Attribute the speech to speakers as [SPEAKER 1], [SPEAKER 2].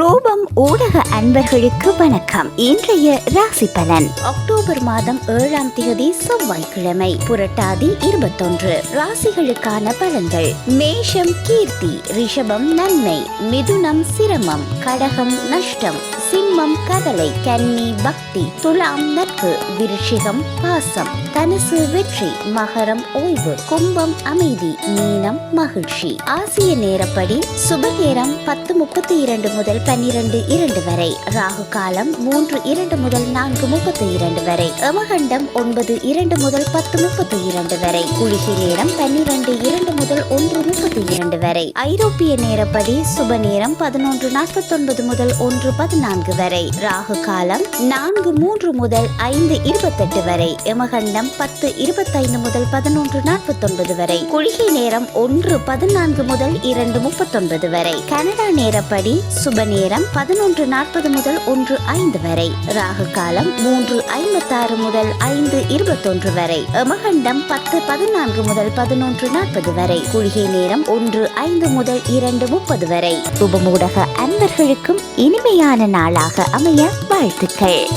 [SPEAKER 1] รูป வணக்கம். ஊடக அன்பர்களுக்கு வணக்கம். இன்றைய ராசி பலன். அக்டோபர் மாதம் ஏழாம் தேதி செவ்வாய்க்கிழமை புரட்டாதி இருபத்தொன்று. ராசிகளுக்கான பலன்கள். மேஷம் கீர்த்தி ரிஷபம் நன்மை மிதுனம் சிரமம் கடகம் நஷ்டம் சிம்மம் கதலை கன்னி பக்தி துலாம் நட்பு விருஷிகம் பாசம் தனுசு வெற்றி மகரம் ஓய்வு கும்பம் அமைதி மீனம் மகிழ்ச்சி. ஆசிய நேரப்படி சுப நேரம் பத்து முப்பத்தி இரண்டு முதல் பன்னிரண்டு இரண்டு வரை. ராகு காலம் மூன்று இரண்டு முதல் நான்கு முப்பத்தி இரண்டு வரை. யமகண்டம் ஒன்பது இரண்டு முதல் பத்து முப்பத்தி இரண்டு வரை. குளிகை நேரம் பன்னிரண்டு இரண்டு முதல் ஒன்று முப்பத்தி இரண்டு வரை. ஐரோப்பிய நேரப்படி சுப நேரம் பதினொன்று நாற்பத்தொன்பது முதல் ஒன்று பதினான்கு வரை. ராகு காலம் நான்கு மூன்று முதல் ஐந்து இருபத்தெட்டு வரை. யமகண்டம் பத்து இருபத்தைந்து முதல் பதினொன்று நாற்பத்தொன்பது வரை. குளிகை நேரம் ஒன்று பதினான்கு முதல் இரண்டு முப்பத்தொன்பது வரை. கனடா நேரப்படி சுப நேரம் பதினொன்று நாற்பது முதல் ஒன்று ஐந்து வரை ராகு காலம் மூன்று ஐம்பத்தாறு முதல் ஐந்து இருபத்தொன்று வரை யமகண்டம் பத்து பதினான்கு முதல் பதினொன்று நாற்பது வரை குளிகை நேரம் ஒன்று ஐந்து முதல் இரண்டு முப்பது வரை. உபமூடக அன்பர்களுக்கும் இனிமையான நாளாக அமைய வாழ்த்துக்கள்.